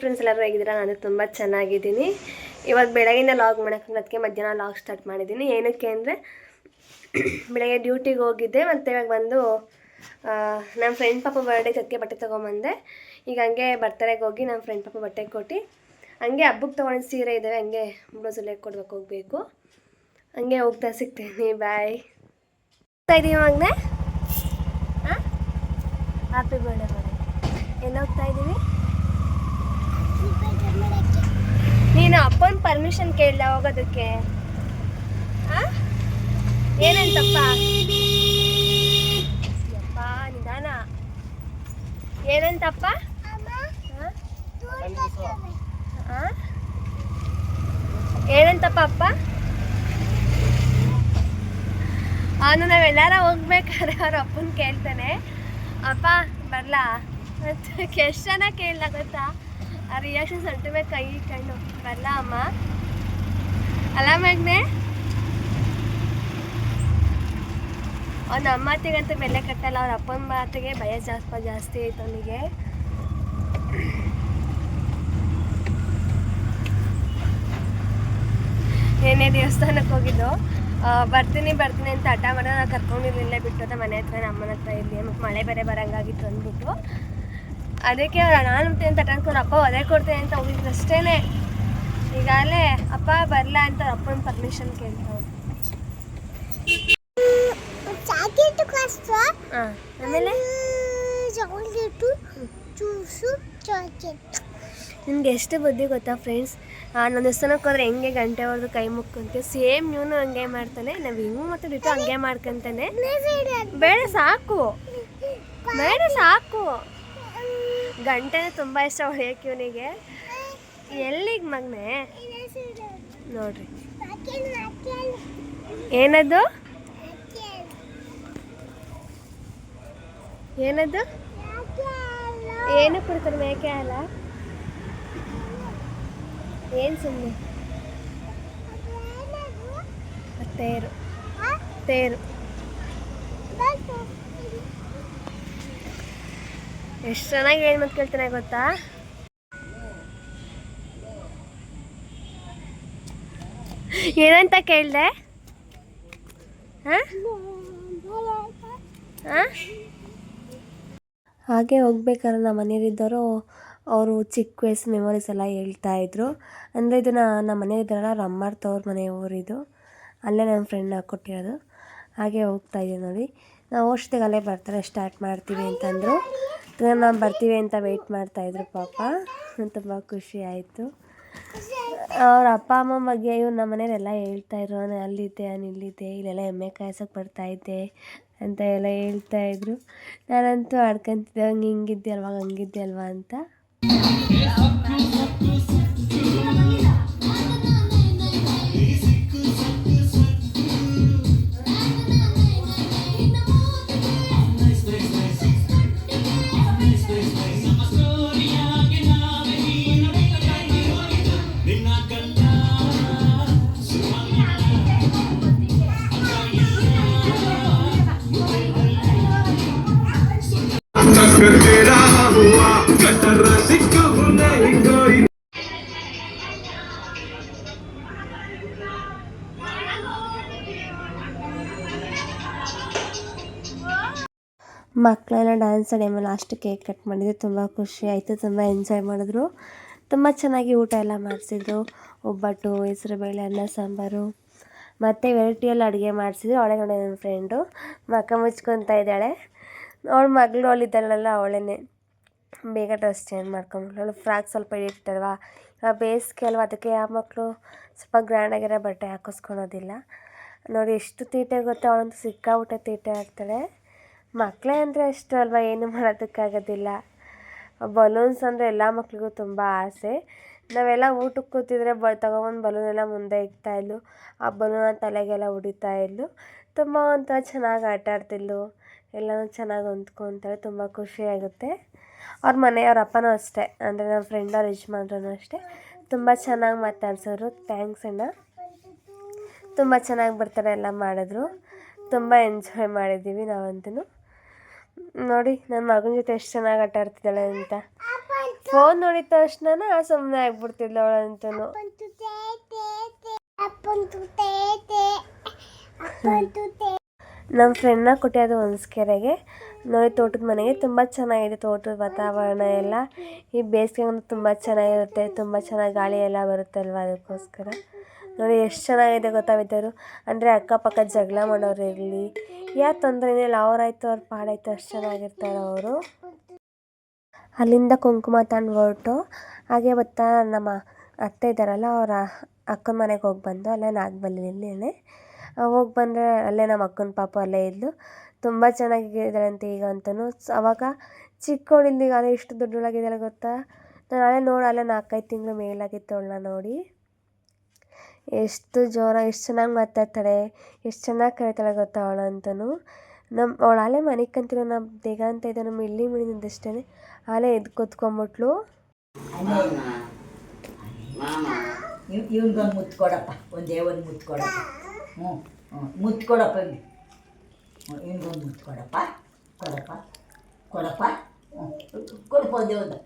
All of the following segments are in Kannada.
ಫ್ರೆಂಡ್ಸ್ ಎಲ್ಲರೂ ಹೇಗಿದ್ದೀರಾ? ನಾನು ತುಂಬ ಚೆನ್ನಾಗಿದ್ದೀನಿ. ಇವಾಗ ಬೆಳಗಿನ ಲಾಗ್ ಮಾಡೋಕೆ ಅದಕ್ಕೆ ಮಧ್ಯಾಹ್ನ ಲಾಗ್ ಸ್ಟಾರ್ಟ್ ಮಾಡಿದ್ದೀನಿ. ಏನಕ್ಕೆ ಅಂದರೆ ಬೆಳಗ್ಗೆ ಡ್ಯೂಟಿಗೆ ಹೋಗಿದ್ದೆ. ಮತ್ತು ಇವಾಗ ಬಂದು ನಮ್ಮ ಫ್ರೆಂಡ್ ಪಾಪ ಬರ್ಡೇ ಅದಕ್ಕೆ ಬಟ್ಟೆ ತೊಗೊಂಬಂದೆ. ಈಗ ಹಂಗೆ ಬರ್ತಡೆಗೆ ಹೋಗಿ ನಮ್ಮ ಫ್ರೆಂಡ್ ಪಾಪ ಬಟ್ಟೆ ಕೊಟ್ಟು ಹಂಗೆ ಹಬ್ಬಕ್ಕೆ ತೊಗೊಂಡು ಸೀರೆ ಇದ್ದಾವೆ ಹಂಗೆ ಬ್ಲೌಸಲ್ಲಿ ಕೊಡ್ಬೇಕು ಹೋಗಬೇಕು. ಹಂಗೆ ಹೋಗ್ತಾ ಸಿಗ್ತೀನಿ. ಬಾಯ್ ಹೋಗ್ತಾ ಇದ್ದೀವಿ ಹಾಂ ಹ್ಯಾಪಿ ಬರ್ಡೇ ಮಾಡಿ ಎಲ್ಲ ಹೋಗ್ತಾ ಇದ್ದೀವಿ ನೀನು ಅಪ್ಪನ ಪರ್ಮಿಷನ್ ಕೇಳಲ್ಲ ಹೋಗೋದಕ್ಕೆ? ಏನಂತಪ್ಪ? ಯಪ್ಪ, ನಿಧಾನ. ಏನಂತಪ್ಪ? ಏನಂತಪ್ಪ ಅಪ್ಪ? ಅವನು ನಾವೆಲ್ಲಾರ ಹೋಗ್ಬೇಕಾದ್ರೆ ಅವ್ರ ಅಪ್ಪನ ಕೇಳ್ತಾನೆ. ಅಪ್ಪ, ಬರ್ಲಾ? ಎಷ್ಟು ಜನ ಕೇಳಲ್ಲ ಗೊತ್ತಾ? ಆ ರಿಯಾಕ್ಷನ್ ಸಲ್ಟಬೇಕು ಕೈ ಕಣ್ಣು ಬರಲ್ಲ ಅಮ್ಮ? ಅಲ್ಲ ಮಗ್ನೆ? ಅವ್ನ ಅಮ್ಮ ಮಾತಿಗಂತೂ ಬೆಲೆ ಕಟ್ಟಲ್ಲ, ಅವ್ರ ಅಪ್ಪನ ಮಾತಿಗೆ ಭಯ ಜಾಸ್ತಿ ಜಾಸ್ತಿ ಆಯ್ತು ಅವನಿಗೆ. ಏನೇ ದೇವಸ್ಥಾನಕ್ಕೆ ಹೋಗಿದ್ದು ಬರ್ತೀನಿ ಬರ್ತೀನಿ ಅಂತ ಹಠ ಮಾಡೋ ನಾನು ಕರ್ಕೊಂಡಿರಲಿಲ್ಲ ಬಿಟ್ಟು ಮನೆ ಹತ್ರ ಅಮ್ಮನ ಹತ್ರ ಇರಲಿ ಮತ್ತು ಮಳೆ ಬೇರೆ ಬರಂಗಾಗಿತ್ತು ಅಂದ್ಬಿಟ್ಟು. ಅದಕ್ಕೆ ಅವ್ರು ನಾನು ಅಂತ ಹಠ ಅನ್ಕೊಂಡು ಅಪ್ಪ ಒದೆ ಕೊಡ್ತೀನಿ ಅಂತ ಹೋಗಿದ್ದು ಅಷ್ಟೇ ಈಗಾಗಲೇ ಅಪ್ಪ ಬರಲ್ಲ ಅಂತ ಅಪ್ಪನ ಪರ್ಮಿಷನ್ ಕೇಳ್ತಾವೆ ಚಾಕೆಟ್ ಕಾಸ್ತ ಹಾಂ ಆಮೇಲೆ? ನಿಮ್ಗೆ ಎಷ್ಟು ಬುದ್ಧಿ ಗೊತ್ತಾ ಫ್ರೆಂಡ್ಸ್ ನಾನು ದೇವಸ್ಥಾನಕ್ಕೆ ಹೋದ್ರೆ ಹೆಂಗೆ ಗಂಟೆ ಹೊಡೆದು ಕೈ ಮುಕ್ಕೊಂತ? ಸೇಮ್ ಇವನು ಹಂಗೆ ಮಾಡ್ತಾನೆ ನಾವು ಹಿಂಗೂ ಮತ್ತೆ ಬಿಟ್ಟು ಹಂಗೆ ಮಾಡ್ಕೊಂತಾನೆ? ಬೇಡ ಸಾಕು. ಬೇಡ ಸಾಕು. ಗಂಟೆನೇ ತುಂಬ ಇಷ್ಟ ಹೊಡೆಯೋಕೆ ಇವನಿಗೆ. ಎಲ್ಲಿಗೆ ಮಗನೆ? ನೋಡ್ರಿ. ಏನದು? ಏನದು? ಏನು ಕೊಡ್ತಾರೆ ಮೇಕೆ ಅಲ್ಲ ಏನು ಸುಮ್ಮನೆ ತೇರು. ತೇರು. ಎಷ್ಟು ಚೆನ್ನಾಗಿ ಏನು ಮತ್ತೆ ಕೇಳ್ತಾನೆ ಗೊತ್ತಾ? ಏನಂತ ಕೇಳಿದೆ? ಹಾಗೆ ಹೋಗ್ಬೇಕಾದ್ರೆ ನಮ್ಮ ಮನೆಯಲ್ಲಿದ್ದವರು ಅವರು ಚಿಕ್ಕ ವಯಸ್ಸು ಮೆಮೊರೀಸ್ ಎಲ್ಲ ಹೇಳ್ತಾ ಇದ್ರು. ಅಂದರೆ ಇದನ್ನು ನಮ್ಮ ಮನೆಯಲ್ಲಿದ್ದಾರಲ್ಲ ಅಮ್ಮಾರ್ ತವ್ರ ಮನೆ ಊರಿದು. ಅಲ್ಲೇ ನನ್ನ ಫ್ರೆಂಡ್ ಕೊಟ್ಟಿರೋದು ಹಾಗೆ ಹೋಗ್ತಾ ಇದ್ದೀವಿ ನೋಡಿ. ನಾವು ಅಷ್ಟೇ ಅಲ್ಲೇ ಬರ್ತಾರೆ ಸ್ಟಾರ್ಟ್ ಮಾಡ್ತೀವಿ ಅಂತಂದರು. ನಾವು ಬರ್ತೀವಿ ಅಂತ ವೆಯ್ಟ್ ಮಾಡ್ತಾಯಿದ್ರು ಪಾಪ. ತುಂಬ ಖುಷಿ ಆಯಿತು. ಅವ್ರ ಅಪ್ಪ, ಅಮ್ಮ ಬಗ್ಗೆ ಇವ್ರು ನಮ್ಮ ಮನೆಯವರೆಲ್ಲ ಹೇಳ್ತಾ ಇದ್ರು. ನಾನು ಅಲ್ಲಿದ್ದೆ ನಾನು ಇಲ್ಲಿದ್ದೆ, ಇಲ್ಲೆಲ್ಲ ಎಮ್ಮೆ ಕಾಯ್ಸೋಕೆ ಬರ್ತಾಯಿದ್ದೆ ಅಂತ ಎಲ್ಲ ಹೇಳ್ತಾ ಇದ್ರು. ನಾನಂತೂ ಆಡ್ಕೊಂತಿದ್ದೆ, ಹಂಗೆ ಹಿಂಗಿದ್ದೆ ಅಲ್ವಾ ಹಂಗಿದ್ದೆ ಅಲ್ವಾ ಅಂತ. ಮಕ್ಕಳೆಲ್ಲ ಡ್ಯಾನ್ಸ್ ಟೈಮಲ್ಲಿ ಲಾಸ್ಟ್ ಕೇಕ್ ಕಟ್ ಮಾಡಿದ್ವಿ ತುಂಬ ಖುಷಿ ಆಯಿತು, ತುಂಬ ಎಂಜಾಯ್ ಮಾಡಿದ್ರು. ತುಂಬ ಚೆನ್ನಾಗಿ ಊಟ ಎಲ್ಲ ಮಾಡಿಸಿದ್ರು. ಒಬ್ಬಟ್ಟು, ಹೆಸರುಬೇಳೆ, ಅನ್ನ, ಸಾಂಬಾರು. ಮತ್ತು ವೆರೈಟಿಯಲ್ಲಿ ಅಡುಗೆ ಮಾಡಿಸಿದ್ರು. ಅವಳೆ ನೋಡಿ ನನ್ನ ಫ್ರೆಂಡು ಮಕ್ಕ ಮುಚ್ಕೊತಾ ಇದ್ದಾಳೆ. ಅವಳ ಮಗಳು ಅವಳಿದ್ದಾಳಲ್ಲ ಅವಳೇ ಬೇಗ ಡ್ರೆಸ್ ಚೇಂಜ್ ಮಾಡ್ಕೊಂಡು ಅವಳು ಫ್ರಾಕ್ ಸ್ವಲ್ಪ ಇಟ್ಟಿತ್ತಲ್ವಾ ಇವಾಗ ಬೇಸಿಗೆ ಅಲ್ವಾ? ಅದಕ್ಕೆ ಯಾವ ಮಕ್ಕಳು ಸ್ವಲ್ಪ ಗ್ರ್ಯಾಂಡಾಗಿರೋ ಬಟ್ಟೆ ಹಾಕಿಸ್ಕೊಳೋದಿಲ್ಲ. ನೋಡಿ, ಎಷ್ಟು ತೀಟೆ ಗೊತ್ತಾ, ಅವಳಂತೂ ಸಿಕ್ಕಾಬಿಟ್ಟೆ ತೀಟೆ ಆಡ್ತಾಳೆ ಮಕ್ಕಳೇ ಅಂದರೆ ಅಷ್ಟು ಅಲ್ವಾ? ಏನು ಮಾಡೋದಕ್ಕಾಗೋದಿಲ್ಲ. ಬಲೂನ್ಸ್ ಅಂದರೆ ಎಲ್ಲ ಮಕ್ಕಳಿಗೂ ತುಂಬ ಆಸೆ. ನಾವೆಲ್ಲ ಊಟಕ್ಕೆ ಕೂತಿದ್ರೆ ಬ, ತಗೊಂಬಂದು ಬಲೂನ್ ಎಲ್ಲ ಮುಂದೆ ಇಡ್ತಾ ಇದ್ಲು. ಆ ಬಲೂನ ತಲೆಗೆಲ್ಲ ಹೊಡಿತಾ ಇದ್ಲು. ತುಂಬ ಒಂಥರ ಚೆನ್ನಾಗಿ ಆಟ ಆಡ್ತಿದ್ಲು. ಎಲ್ಲನೂ ಚೆನ್ನಾಗಿ ಹೊಂದ್ಕೊತಾಳೆ ತುಂಬ ಖುಷಿ ಆಗುತ್ತೆ. ಅವ್ರ ಮನೆಯವ್ರ ಅಪ್ಪನೂ ಅಷ್ಟೇ. ಅಂದರೆ ನಮ್ಮ ಫ್ರೆಂಡ್ ಅವ್ರ ಯಜಮಾನ್ರೂ ಅಷ್ಟೇ. ತುಂಬ ಚೆನ್ನಾಗಿ ಮಾತಾಡ್ಸೋರು. ಥ್ಯಾಂಕ್ಸ್ ಅಣ್ಣ. ತುಂಬ ಚೆನ್ನಾಗಿ ಬರ್ತಾರೆ, ಎಲ್ಲ ಮಾಡಿದ್ರು. ತುಂಬ ಎಂಜಾಯ್ ಮಾಡಿದ್ದೀವಿ ನಾವಂತೂ ನೋಡಿ ನನ್ನ ಮಗನ ಜೊತೆ ಎಷ್ಟು ಚೆನ್ನಾಗಿ ಆಟ ಆಡ್ತಿದ್ದಾಳೆ ಅಂತ. ಫೋನ್ ನೋಡಿದ ತಕ್ಷಣ ಸುಮ್ಮನೆ ಆಗ್ಬಿಡ್ತಿದ್ಲು ಅವಳಂತೂ ನಮ್ಮ ಫ್ರೆಂಡ್ನ ಕೊಟ್ಟಿರೋದು ಹೊನ್ಸ್ಕೆರೆಗೆ ನೋಡಿ, ತೋಟದ ಮನೆಗೆ ತುಂಬ ಚೆನ್ನಾಗಿದೆ ತೋಟದ ವಾತಾವರಣ ಎಲ್ಲ. ಈ ಬೇಸಿಗೆ ತುಂಬ ಚೆನ್ನಾಗಿರುತ್ತೆ, ತುಂಬ ಚೆನ್ನಾಗಿ ಗಾಳಿ ಎಲ್ಲ ಬರುತ್ತಲ್ವ ಅದಕ್ಕೋಸ್ಕರ. ನೋಡಿ, ಎಷ್ಟು ಚೆನ್ನಾಗಿದೆ ಗೊತ್ತಾಗಿದ್ದರು ಅಂದರೆ ಅಕ್ಕಪಕ್ಕ ಜಗಳ ಮಾಡೋರು ಇರಲಿ ಯಾವ ತೊಂದರೆ ಇಲ್ಲ ಅವರಾಯ್ತು ಅವ್ರ ಪಾಡಾಯ್ತು ಅಷ್ಟು ಚೆನ್ನಾಗಿರ್ತಾರೆ ಅವರು. ಅಲ್ಲಿಂದ ಕುಂಕುಮ ತಂದು ಹೊರಟು. ಹಾಗೆ ಬರ್ತಾ ನಮ್ಮ ಅತ್ತೆ ಇದ್ದಾರಲ್ಲ, ಅವರ ಅಕ್ಕನ ಮನೆಗೆ ಹೋಗಿ ಬಂದು ಅಲ್ಲೇ ನಾಗಬಲ್ಲಿನೇ ಹೋಗಿ ಬಂದರೆ ಅಲ್ಲೇ ನಮ್ಮ ಅಕ್ಕನ ಪಾಪ ಅಲ್ಲೇ ಇದ್ಲು. ತುಂಬ ಚೆನ್ನಾಗಿದ್ದಾರಂತೆ ಈಗ ಅಂತಲೂ ಅವಾಗ ಚಿಕ್ಕವಳಿಂದ ಈಗ ಅಲ್ಲೇ ಎಷ್ಟು ದೊಡ್ಡವಳಾಗಿದ್ದಾಳೆ ಗೊತ್ತಾ? ನಾನು ಅಲ್ಲೇ ನೋಡಿ, ಅಲ್ಲೇ ನಾಲ್ಕೈದು ತಿಂಗಳು ಮೇಲಾಗಿತ್ತು ಅವಳನ್ನ ನೋಡಿ. ಎಷ್ಟು ಜೋರ, ಎಷ್ಟು ಚೆನ್ನಾಗಿ ಮಾತಾಡ್ತಾಳೆ, ಎಷ್ಟು ಚೆನ್ನಾಗಿ ಕರೀತಾಳೆ ಗೊತ್ತಾ ಅವಳಂತೂ ನಮ್ಮ ಅವಳು ಅಲ್ಲೇ ಮನಿಕಂತಿರೋ ನಮ್ಮ ದೇಗ ಅಂತ ಇದೆ ನಮ್ಮ ಇಲ್ಲಿ ಮಿಡಿದಷ್ಟೇ ಅಲ್ಲೇ ಎದ್ದು ಕೂತ್ಕೊಂಬಿಟ್ಲು. ಇವನ್ಗೊಂದು ಇವ್ನಿಗೊಂದು ಮುತ್ತು ಕೊಡಪ್ಪ ಒಂದೇ ಒಂದು ಮುತ್ತು ಕೊಡಪ್ಪ ಹ್ಞೂ ಹ್ಞೂ ಮುತ್ತು ಕೊಡಪ್ಪ ಇವ್ನಿಗೆ. ಹ್ಞೂ ಮುತ್ತು ಕೊಡಪ್ಪ ಕೊಡಪ್ಪ ಕೊಡಪ್ಪ. ಹ್ಞೂ ಕೊಡಪ್ಪ ಒಂದೇ ಒಂದು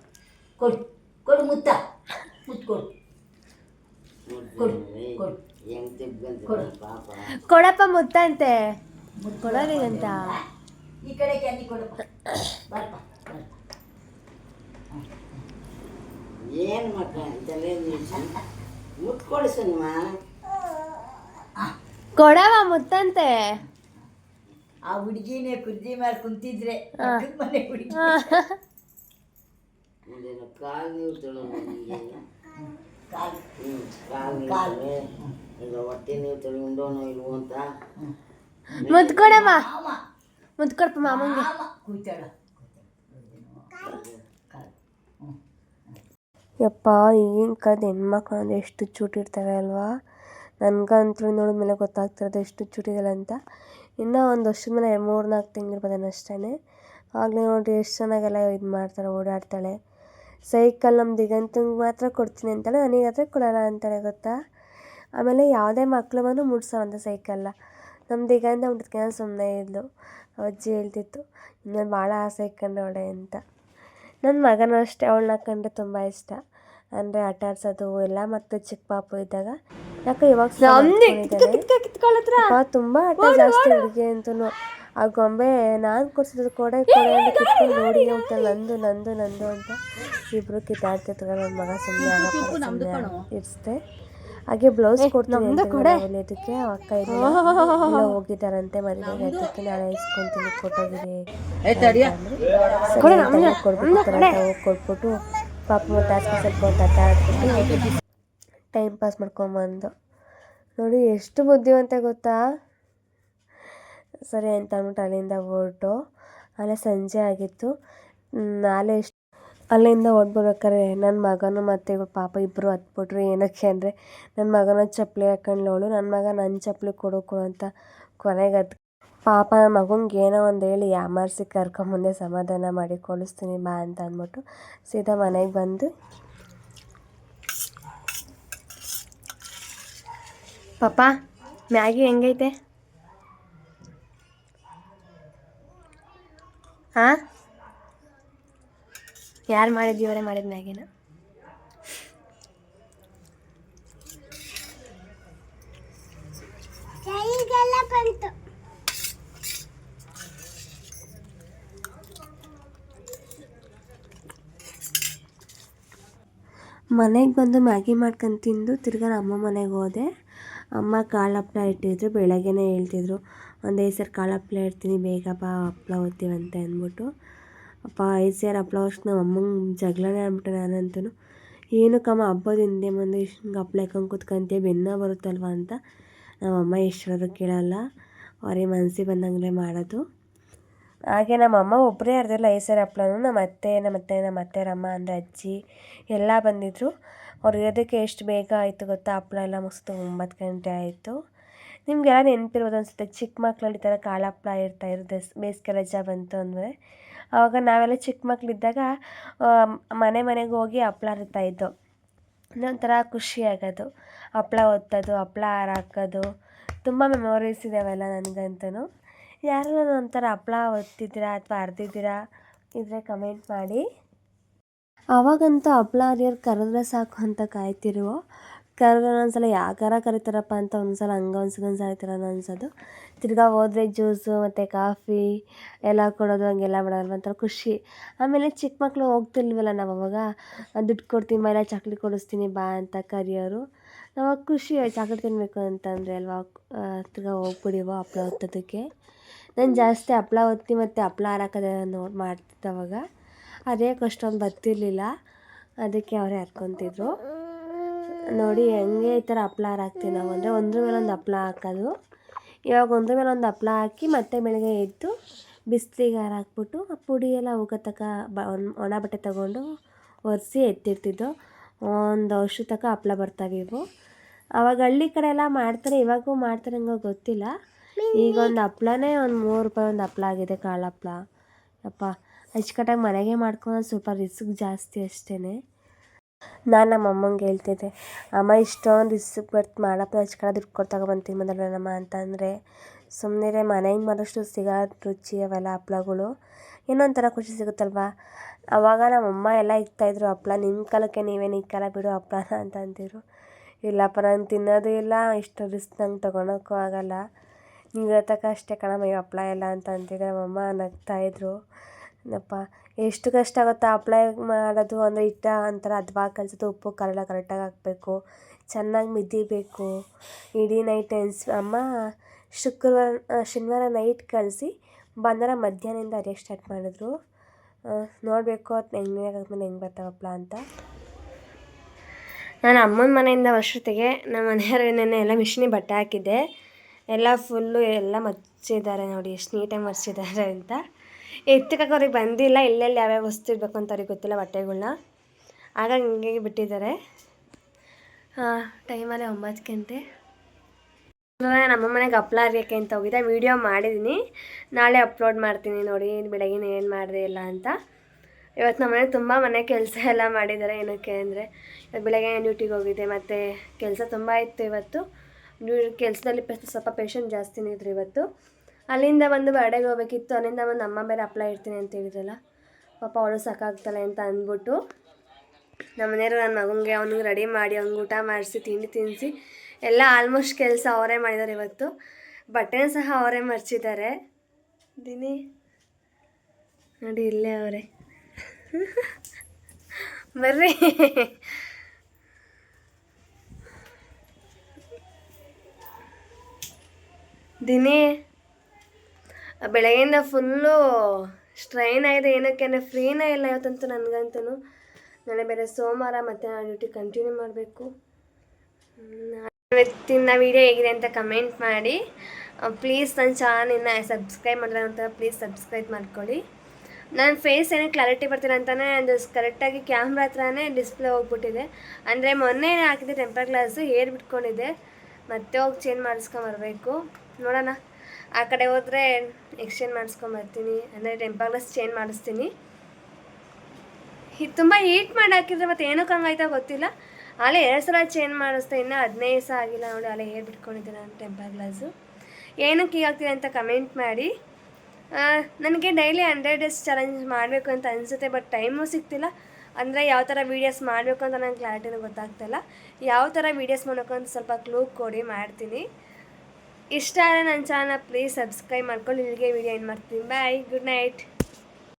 ಕೊಡು ಕೊಡು ಮುತ್ತ ಮುತ್ತು ಕೊಡು ಕೊಡಪ್ಪ ಮುತ್ತಂತೆ. ಮುತ್ತು ಕೊಡೋರಿಗಂತ ಈ ಕಡೆ ಅಲ್ಲಿ ಕೊಡಪ್ಪ? ಬರಪ್ಪ ಏನು ಮಕ್ಕ ತಲೆ ಮುಟ್ಕೊಳಿಸನ್ಮ ಕೊಡವ ಮುತ್ತಂತೆ. ಆ ಹುಡುಗಿನೇ ಕುರ್ಜಿ ಮೇಲೆ ಕುಂತಿದ್ರೆ ಪಕ್ಕದ ಮನೆ ಹುಡುಗಿ. ಮುಂದೇನು ಕಾಲು ನೀವು ತೊಳೋ ಕಾಲು ಕಾಲು ಈಗ ಹೊಟ್ಟೆ ನೀವು ಅಂತ ಮುದ್ಕೊಡಮ್ಮ ಮುದ್ಕೊಡಪ್ಪ ಮಾಮಂಗೆ. ಕೂತಾಳ ಯಪ್ಪ, ಈಗಿನ ಕಾಲದ ಹೆಣ್ಮಕ್ಳು ಅಂದರೆ ಎಷ್ಟು ಚೂಟಿರ್ತಾರೆ ಅಲ್ವಾ? ನನಗಂತೂ ನೋಡಿದ್ಮೇಲೆ ಗೊತ್ತಾಗ್ತಿರೋದು ಎಷ್ಟು ಚೂಟಿದಾಳೆ ಅಂತ. ಇನ್ನೂ ಒಂದು ವರ್ಷದ ಮೇಲೆ ಮೂರು ನಾಲ್ಕು ತಿಂಗಳು ಅಷ್ಟೇ ಆಗಲೇ ನೋಡಿ ಎಷ್ಟು ಚೆನ್ನಾಗೆಲ್ಲ ಇದು ಮಾಡ್ತಾಳೆ ಓಡಾಡ್ತಾಳೆ. ಸೈಕಲ್ ನಮ್ಮ ದಿಗಂತಂಗೆ ಮಾತ್ರ ಕೊಡ್ತೀನಿ ಅಂತಾಳೆ ನನಗೆ ಆದರೆ ಕೊಡಲ್ಲ ಅಂತಾಳೆ ಗೊತ್ತಾ? ಆಮೇಲೆ ಯಾವುದೇ ಮಕ್ಳು ಬಂದು ಮುಟ್ಸೋವಂಥ ಸೈಕಲ್ಲ. ನಮ್ಮ ದಿಗಂತ ಮುಟ್ಟಿದ್ಕೆ ಸುಮ್ಮನೆ ಇದ್ಲು. ಅಜ್ಜಿ ಹೇಳ್ತಿತ್ತು ಇನ್ನೊಂದು ಭಾಳ ಆಸೆ ಇಟ್ಕೊಂಡವಳೆ ಅಂತ. ನನ್ನ ಮಗನೂ ಅಷ್ಟೇ ಅವಳನ್ನ ಕಂಡ್ರೆ ತುಂಬ ಇಷ್ಟ. ಅಂದರೆ ಆಟ ಆಡ್ಸೋದು ಎಲ್ಲ ಮತ್ತು ಚಿಕ್ಕ ಪಾಪು ಇದ್ದಾಗ. ಯಾಕೆ ಇವಾಗ ತುಂಬ ಆಟ ಜಾಸ್ತಿ ಹುಡುಗಿ ಅಂತೂ ಆ ಗೊಂಬೆ ನಾನು ಕೊಡ್ಸಿದ್ರು ಕೊಡೆ ಕೊಡೆ ಅಂತ ಕಿತ್ಕೊಂಡು ನೋಡಿ ಅಂತ ನಂದು ನಂದು ನಂದು ಅಂತ ಇಬ್ರು ಕಿತ್ತಾಡ್ತಿದ್ರು. ನನ್ನ ಮಗ ಸುಮ್ಮನೆ ಇರಿಸ್ದೆ. ಹಾಗೆ ಬ್ಲೌಸ್ ಕೊಡ್ತೀನಿ ಆ ಅಕ್ಕ ಇಲ್ಲ ಹೋಗಿದ್ದಾರಂತೆ ಮದುವೆಗೆ ಅದಕ್ಕೆ ನಾಳೆ ಇಸ್ಕೊಂತೀನಿ ಕೊಟ್ಟೋಗಿದೆ ಕೊಟ್ಬಿಟ್ಟು ಹೋಗಿ ಕೊಟ್ಬಿಟ್ಟು ಪಾಪ ಮತ್ತೆ ಸ್ವಲ್ಪ ಆಟ ಆಡ್ಬಿಟ್ಟು ಟೈಮ್ ಪಾಸ್ ಮಾಡ್ಕೊಂಬಂದು ನೋಡಿ ಎಷ್ಟು ಬುದ್ಧಿವಂತ ಗೊತ್ತಾ? ಸರಿ ಅಂತ ಅಂದ್ಬಿಟ್ಟು ಅಲ್ಲಿಂದ ಹೊರಟು. ಅಲ್ಲೇ ಸಂಜೆ ಆಗಿತ್ತು. ನಾಳೆ ಇಷ್ಟು ಅಲ್ಲಿಂದ ಹೊರ್ಡ್ಬರ್ಬೇಕಾದ್ರೆ ನನ್ನ ಮಗನೂ ಮತ್ತು ಇವ್ರ ಪಾಪ ಇಬ್ಬರು ಹತ್ಬಿಟ್ರು. ಏನಕ್ಕೆ ಅಂದರೆ ನನ್ನ ಮಗನ ಚಪ್ಪಲಿ ಹಾಕೊಂಡ್ಲವಳು ನನ್ನ ಮಗ ನನ್ನ ಚಪ್ಪಲಿ ಕೊಡು ಕೊಡು ಅಂತ ಕೊನೆಗೆ ಅದು ಪಾಪ ನನ್ನ ಮಗಂಗೆ ಏನೋ ಒಂದು ಹೇಳಿ ಯಾಮಾರಿಸಿ ಕರ್ಕೊಂಬಂದೆ ಸಮಾಧಾನ ಮಾಡಿ ಕೊಡಿಸ್ತೀನಿ ಬಾ ಅಂತ ಅಂದ್ಬಿಟ್ಟು ಸೀದಾ ಮನೆಗೆ ಬಂದು ಪಾಪ, ಮ್ಯಾಗಿ ಹೆಂಗೈತೆ? ಹಾಂ? ಯಾರು ಮಾಡಿದ್ದು ಇವರೇ ಮಾಡಿದ ಮ್ಯಾಗಿನ ಬಂತು. ಮನೆಗೆ ಬಂದು ಮ್ಯಾಗಿ ಮಾಡ್ಕೊಂಡು ತಿಂದು ತಿರ್ಗಾ ಅಮ್ಮ ಮನೆಗೆ ಹೋದೆ. ಅಮ್ಮ ಕಾಳು ಹಪ್ಳ ಇಟ್ಟಿದ್ರು, ಬೆಳಗ್ಗೆನೇ ಹೇಳ್ತಿದ್ರು, ಒಂದು ಐದು ಸೇರು ಕಾಳು ಹಪ್ಳ ಇಡ್ತೀನಿ, ಬೇಗ ಬಾ, ಹಪ್ಳ ಅಂತ ಅಂದ್ಬಿಟ್ಟು. ಅಪ್ಪ, ಐದು ಸೇರು ಹಪ್ಳ ಅಷ್ಟು ನಮ್ಮ ಅಮ್ಮಂಗೆ ಜಗಳನೇ ಅಂದ್ಬಿಟ್ಟು ನಾನಂತೂ ಏನಕ್ಕಮ್ಮ ಹಬ್ಬದ ಹಿಂದೆ ಮುಂದೆ ಇಷ್ಟು ಹಪ್ಳ ಹಾಕೊಂಡು ಕೂತ್ಕೊಂತೀಯ, ಬೆನ್ನ ಬರುತ್ತಲ್ವ ಅಂತ ನಮ್ಮಮ್ಮ ಈಶ್ವರ ಕೇಳಲ್ಲ. ಅವ್ರಿಗೆ ಮನಸ್ಸಿಗೆ ಬಂದಂಗೆ ಮಾಡೋದು. ಹಾಗೆ ನಮ್ಮಮ್ಮ ಒಬ್ಬರೇ ಅರ್ಧಲ್ಲ ಐದು ಸೇರು ಹಪ್ಳನೂ. ನಮ್ಮ ಅತ್ತೆ ನಮ್ಮ ಅತ್ತೆ, ನಮ್ಮ ಅತ್ತೆಯರಮ್ಮ ಅಂದರೆ ಅಜ್ಜಿ ಎಲ್ಲ ಬಂದಿದ್ದರು ಅವ್ರು ಇರೋದಕ್ಕೆ ಎಷ್ಟು ಬೇಗ ಆಯಿತು ಗೊತ್ತಾ? ಹಪ್ಪಳ ಎಲ್ಲ ಮುಗಿಸ್ತು, ಒಂಬತ್ತು ಗಂಟೆ ಆಯಿತು. ನಿಮಗೆಲ್ಲ ನೆನಪಿರ್ಬೋದು ಅನಿಸುತ್ತೆ, ಚಿಕ್ಕ ಮಕ್ಕಳಲ್ಲಿ ಥರ ಕಾಳು ಹಪ್ಳ ಇರ್ತಾ ಇರುತ್ತೆ ಬೇಸಿಗೆ ರಜಾ ಬಂತು ಅಂದರೆ. ಆವಾಗ ನಾವೆಲ್ಲ ಚಿಕ್ಕ ಮಕ್ಕಳಿದ್ದಾಗ ಮನೆ ಮನೆಗೆ ಹೋಗಿ ಹಪ್ಪಳ ಇತ್ತು ಇದ್ದೋ. ಒಂಥರ ಖುಷಿ ಆಗೋದು. ಹಪ್ಳ ಒತ್ತೋದು ಹಪ್ಳ ಹಾರಾಕೋದು ತುಂಬ ಮೆಮೊರೀಸ್ ಇದಾವೆಲ್ಲ ನನಗಂತೂ. ಯಾರು ಒಂಥರ ಹಪ್ಪಳ ಒತ್ತಿದ್ದೀರಾ ಅಥವಾ ಅರ್ದಿದ್ದೀರಾ ಇದ್ರೆ ಕಮೆಂಟ್ ಮಾಡಿ. ಆವಾಗಂತೂ ಹಪ್ಳ ಹರಿಯೋರು ಕರೆದ್ರೆ ಸಾಕು ಅಂತ ಕಾಯ್ತಿರುವ ಕರೆದ್ರೆ ಒಂದೊಂದ್ಸಲ ಯಾಕಾರ ಕರಿತಾರಪ್ಪ ಅಂತ ಒಂದ್ಸಲ ಹಂಗೆ ಅನ್ಸೋದು ಒಂದ್ಸಲ ಈ ಅನ್ಸೋದು. ತಿರ್ಗಾ ಹೋದ್ರೆ ಜ್ಯೂಸು, ಮತ್ತು ಕಾಫಿ ಎಲ್ಲ ಕೊಡೋದು, ಹಂಗೆಲ್ಲ ಮಾಡೋಲ್ಲ ಒಂಥರ ಖುಷಿ. ಆಮೇಲೆ ಚಿಕ್ಕ ಮಕ್ಕಳು ಹೋಗ್ತಿಲ್ವಲ್ಲ ನಾವು ಅವಾಗ ದುಡ್ಡು ಕೊಡ್ತೀನಿ ಬಾ ಇಲ್ಲ ಚಾಕ್ಲೇಟ್ ಕೊಡಿಸ್ತೀನಿ, ಬಾ ಅಂತ ಕರೆಯೋರು. ನಾವು ಖುಷಿ ಚಾಕ್ಲೇಟ್ ತಿನ್ನಬೇಕು ಅಂತಂದರೆ ಅಲ್ವಾ ತಿರ್ಗಾ ಹೋಗ್ಬಿಡಿವ ಹಪ್ಳ ಒತ್ತೋದಕ್ಕೆ ನಾನು ಜಾಸ್ತಿ ಹಪ್ಳ ಒತ್ತಿ ಮತ್ತು ಹಪ್ಳ ಹಾರಾಕೋದು ನೋಡಿ ಮಾಡ್ತಿದ್ದೆ ಅವಾಗ. ಅದೇಕೆ ಅಷ್ಟೊಂದು ಬತ್ತಿರಲಿಲ್ಲ ಅದಕ್ಕೆ ಅವರೇ ಹರ್ಕೊತಿದ್ರು ನೋಡಿ ಹೆಂಗೆ ಈ ಥರ ಹಪ್ಳ ಹಾಕ್ತೀವಿ ನಾವು ಅಂದರೆ ಒಂದ್ರ ಮೇಲೆ ಒಂದು ಹಪ್ಳ ಹಾಕೋದು. ಇವಾಗ ಒಂದ್ರ ಮೇಲೆ ಒಂದು ಹಪ್ಳ ಹಾಕಿ ಮತ್ತೆ ಬೆಳಗ್ಗೆ ಎದ್ದು ಬಿಸಿಲಿಗೆ ಹಾರಾಕ್ಬಿಟ್ಟು ಆ ಪುಡಿ ಎಲ್ಲ ಹೋಗೋ ಬ ಒಣ ಬಟ್ಟೆ ತಗೊಂಡು ಒರೆಸಿ ಎತ್ತಿರ್ತಿದ್ದು. ಒಂದು ವರ್ಷ ತನಕ ಹಪ್ಳ ಬರ್ತಾವೆ ಇವು. ಅವಾಗ ಹಳ್ಳಿ ಕಡೆ ಎಲ್ಲ ಮಾಡ್ತಾರೆ, ಇವಾಗೂ ಮಾಡ್ತಾರೆ ಹಂಗೋ ಗೊತ್ತಿಲ್ಲ. ಈಗ ಒಂದು ಹಪ್ಳನೇ ಒಂದು ಮೂರು ರೂಪಾಯಿ ಒಂದು ಹಪ್ಳ ಆಗಿದೆ ಕಾಳು ಹಪ್ಳ. ಯಪ್ಪ. ಅಚ್ಚುಕಟ್ಟಾಗಿ ಮನೆಗೆ ಮಾಡ್ಕೊಂಡು ಸ್ವಲ್ಪ ರಿಸ್ಕ್ ಜಾಸ್ತಿ ಅಷ್ಟೇ ನಾನು ನಮ್ಮ ಅಮ್ಮಂಗೆ ಹೇಳ್ತಿದ್ದೆ, ಅಮ್ಮ, ಇಷ್ಟೊಂದು ರಿಸ್ಕ್ ಬರ್ತು ಮಾಡಪ್ಪ ಅಚ್ಚುಕಟ್ಟ ದುಡ್ಡು ಕೊಟ್ಟು ತಗೊಬಂತೀನಿ ಮೊದಲನಮ್ಮ ಅಂತಂದರೆ ಸುಮ್ಮನೆ ಮನೆಗೆ ಮಾಡೋಷ್ಟು ಸಿಗೋ ರುಚಿ ಅವೆಲ್ಲ ಹಪ್ಳಗಳು. ಏನೋ ಒಂಥರ ಖುಷಿ ಸಿಗುತ್ತಲ್ವಾ? ಅವಾಗ ನಮ್ಮಮ್ಮ ಎಲ್ಲ ಇಕ್ತಾಯಿದ್ರು ಹಪ್ಳ ನಿಮ್ಮ ಕಾಲಕ್ಕೆ ನೀವೇನು ಇಕ್ಕಲ್ಲ ಬಿಡು ಹಪ್ಳನ? ಅಂತ ಅಂತಿದ್ರು. ಇಲ್ಲಪ್ಪ, ನಾನು ತಿನ್ನೋದು ಇಲ್ಲ, ಇಷ್ಟು ರಿಸ್ಕ್ ನಂಗೆ ತೊಗೊಳಕ್ಕೂ ಆಗಲ್ಲ. ನೀವು ತನಕ ಅಷ್ಟೇ ಕಣಮ್ಮ, ಈ ಹಪ್ಳ ಎಲ್ಲ ಅಂತ ಅಂತಿದ್ದೆ ನಮ್ಮಮ್ಮ ನಗ್ತಾಯಿದ್ರು ನಪ್ಪ ಎಷ್ಟು ಕಷ್ಟ ಆಗುತ್ತಾ ಅಪ್ಲೈ ಮಾಡೋದು ಅಂದರೆ ಹಿಟ್ಟ ಒಂಥರ ಹದ್ವಾಗಿ ಕಲಸೋದು, ಉಪ್ಪು ಖಾರ ಕರೆಕ್ಟಾಗಿ ಹಾಕಬೇಕು. ಚೆನ್ನಾಗಿ ಮಿದಿಬೇಕು ಇಡೀ ನೈಟ್ ನೆನ್ಸಿ ಅಮ್ಮ, ಶುಕ್ರವಾರ ಶನಿವಾರ ನೈಟ್ ಕಲಸಿ ಭಾನುವಾರ ಮಧ್ಯಾಹ್ನದಿಂದ ಅರಿಯೋಕ್ಕೆ ಸ್ಟಾರ್ಟ್ ಮಾಡಿದ್ರು. ನೋಡಬೇಕು ಅದು ಹೆಂಗೆ ಆದ್ಮೇಲೆ ಹೆಂಗೆ ಬರ್ತಾವಪ್ಪ ಅಂತ. ನಾನು ಅಮ್ಮನ ಮನೆಯಿಂದ ವರ್ಷತೆಗೆ ನಮ್ಮ ಮನೆಯವ್ರು ನೆನ್ನೆ ಎಲ್ಲ ಮಿಷಿನಿಗೆ ಬಟ್ಟೆ ಹಾಕಿದ್ದೆ. ಎಲ್ಲ ಫುಲ್ಲು ಎಲ್ಲ ಮಚ್ಚಿದ್ದಾರೆ ನೋಡಿ, ಎಷ್ಟು ನೀಟಾಗಿ ಮರ್ಚಿದ್ದಾರೆ ಅಂತ. ಎತ್ತಕ್ಕೆ ಅವ್ರಿಗೆ ಬಂದಿಲ್ಲ, ಎಲ್ಲೆಲ್ಲಿ ಯಾವ್ಯಾವ ವಸ್ತು ಇರಬೇಕು ಅಂತ ಅವ್ರಿಗೆ ಗೊತ್ತಿಲ್ಲ ಬಟ್ಟೆಗಳನ್ನ ಹಾಗಾಗಿ ಹಿಂಗೆ ಬಿಟ್ಟಿದ್ದಾರೆ. ಟೈಮಲ್ಲೇ ಒಂಬತ್ತು ಗಂಟೆ. ನಮ್ಮ ಮನೆಗೆ ಹರಿಯೋಕ್ಕೆ ಅಂತ ಹೋಗಿದ್ದೆ. ವೀಡಿಯೋ ಮಾಡಿದ್ದೀನಿ ನಾಳೆ ಅಪ್ಲೋಡ್ ಮಾಡ್ತೀನಿ ನೋಡಿ ಬೆಳಗಿನ ಏನು ಮಾಡಿದೆ ಇಲ್ಲ ಅಂತ. ಇವತ್ತು ನಮ್ಮ ಮನೆ ತುಂಬ ಮನೆ ಕೆಲಸ ಎಲ್ಲ ಮಾಡಿದ್ದಾರೆ ಏನಕ್ಕೆ ಅಂದರೆ ಬೆಳಗ್ಗೆ ಡ್ಯೂಟಿಗೆ ಹೋಗಿದ್ದೆ, ಮತ್ತು ಕೆಲಸ ತುಂಬ ಇತ್ತು ಇವತ್ತು. ಕೆಲಸದಲ್ಲಿ ಸ್ವಲ್ಪ ಪೇಷಂಟ್ ಜಾಸ್ತಿನೇ ಇದ್ರು ಇವತ್ತು. ಅಲ್ಲಿಂದ ಬಂದು ಬರ್ಡೇಗೆ ಹೋಗ್ಬೇಕಿತ್ತು. ಅಲ್ಲಿಂದ ಬಂದು ಅಮ್ಮ ಬೇರೆ ಅಪ್ಲೈ ಇರ್ತೀನಿ ಅಂತ ಹೇಳಿದ್ರಲ್ಲ. ಪಾಪ ಅವಳು ಸಾಕಾಗ್ತಲ್ಲ ಅಂತ ಅಂದ್ಬಿಟ್ಟು ನಮ್ಮ ಮನೆಯವರು ನನ್ನ ಮಗನಿಗೆ ಅವ್ನಿಗೆ ರೆಡಿ ಮಾಡಿ, ಅವ್ನಿಗೆ ಊಟ ಮಾಡಿಸಿ, ತಿಂಡಿ ತಿನ್ನಿಸಿ ಎಲ್ಲ ಆಲ್ಮೋಸ್ಟ್ ಕೆಲಸ ಅವರೇ ಮಾಡಿದ್ದಾರೆ ಇವತ್ತು. ಬಟ್ಟೆನೂ ಸಹ ಅವರೇ ಮರ್ಚಿದ್ದಾರೆ. ದಿನಿ, ನೋಡಿ ಇಲ್ಲೇ ಅವರೇ. ಬರ್ರಿ. ದಿನಿ. ಬೆಳಗ್ಗೆಯಿಂದ ಫುಲ್ಲು ಸ್ಟ್ರೈನ್ ಆಗಿದೆ, ಏನಕ್ಕೆ ಅಂದರೆ ಫ್ರೀನೇ ಇಲ್ಲ ಇವತ್ತಂತೂ ನನಗಂತೂ ನಾಳೆ ಬೇರೆ ಸೋಮವಾರ ಮತ್ತೆ ನಾನು ಡ್ಯೂಟಿ ಕಂಟಿನ್ಯೂ ಮಾಡಬೇಕು. ಇವತ್ತಿನ ವೀಡಿಯೋ ಹೇಗಿದೆ ಅಂತ ಕಮೆಂಟ್ ಮಾಡಿ. ಪ್ಲೀಸ್ ನನ್ನ ಚಾನಲ್ನ ಸಬ್ಸ್ಕ್ರೈಬ್ ಮಾಡಿದ್ರೆ ಅಂತ ಪ್ಲೀಸ್ ಸಬ್ಸ್ಕ್ರೈಬ್ ಮಾಡ್ಕೊಳ್ಳಿ. ನನ್ನ ಫೇಸ್ ಏನೇ ಕ್ಲಾರಿಟಿ ಬರ್ತಿಲ್ಲ ಅಂತಲೇ ಅದು ಕರೆಕ್ಟಾಗಿ ಕ್ಯಾಮ್ರಾ ಹತ್ರನೇ ಡಿಸ್ಪ್ಲೇ ಹೋಗ್ಬಿಟ್ಟಿದೆ. ಅಂದರೆ ಮೊನ್ನೆ ಹಾಕಿದ್ದೆ ಟೆಂಪರ್ ಗ್ಲಾಸು ಏರ್ ಬಿಟ್ಕೊಂಡಿದ್ದೆ ಮತ್ತೆ ಹೋಗಿ ಚೇಂಜ್ ಮಾಡಿಸ್ಕೊಂಬರ್ಬೇಕು ನೋಡೋಣ. ಆ ಕಡೆ ಹೋದರೆ ಎಕ್ಸ್ಚೇಂಜ್ ಮಾಡಿಸ್ಕೊಂಬರ್ತೀನಿ ಅಂದರೆ ಗ್ಲಾಸ್ ಚೇಂಜ್ ಮಾಡಿಸ್ತೀನಿ. ಇದು ತುಂಬ ಹೀಟ್ ಮಾಡಿ ಹಾಕಿದ್ರೆ ಮತ್ತೆ ಏನಕ್ಕೆ ಹಂಗಾಯ್ತಾ ಗೊತ್ತಿಲ್ಲ. ಅಲ್ಲೇ ಎರಡು ಸಲ ಚೇಂಜ್ ಮಾಡಿಸ್ದೆ, ಇನ್ನೂ ಹದಿನೈದು ಸಹ ಆಗಿಲ್ಲ ನೋಡಿ ಅಲ್ಲೇ ಏರ್ ಬಿಟ್ಕೊಂಡಿದ್ದೆ ನಾನು ಟೆಂಪರ್ ಗ್ಲಾಸು ಏನಕ್ಕೆ ಹೀಗಾಗ್ತಿದೆ ಅಂತ ಕಮೆಂಟ್ ಮಾಡಿ. ನನಗೆ ಡೈಲಿ ಹಂಡ್ರೆಡ್ ಡೇಸ್ ಚಾಲೆಂಜ್ ಮಾಡಬೇಕು ಅಂತ ಅನಿಸುತ್ತೆ ಬಟ್ ಟೈಮು ಸಿಗ್ತಿಲ್ಲ. ಅಂದರೆ ಯಾವ ಥರ ವೀಡಿಯೋಸ್ ಮಾಡಬೇಕು ಅಂತ ನನಗೆ ಕ್ಲಾರಿಟಿನೂ ಗೊತ್ತಾಗ್ತಿಲ್ಲ. ಯಾವ ಥರ ವೀಡಿಯೋಸ್ ಅಂತ ಸ್ವಲ್ಪ ಕ್ಲೂ ಕೊಡಿ ಮಾಡ್ತೀನಿ. ಇಷ್ಟ ಆದರೆ ನನ್ನ ಚಾನಲ್ ಪ್ಲೀಸ್ ಸಬ್ಸ್ಕ್ರೈಬ್ ಮಾಡ್ಕೊಂಡು ಇಲ್ಲಿಗೆ ವೀಡಿಯೋ ಏನು ಮಾಡ್ತೀನಿ. Bye good night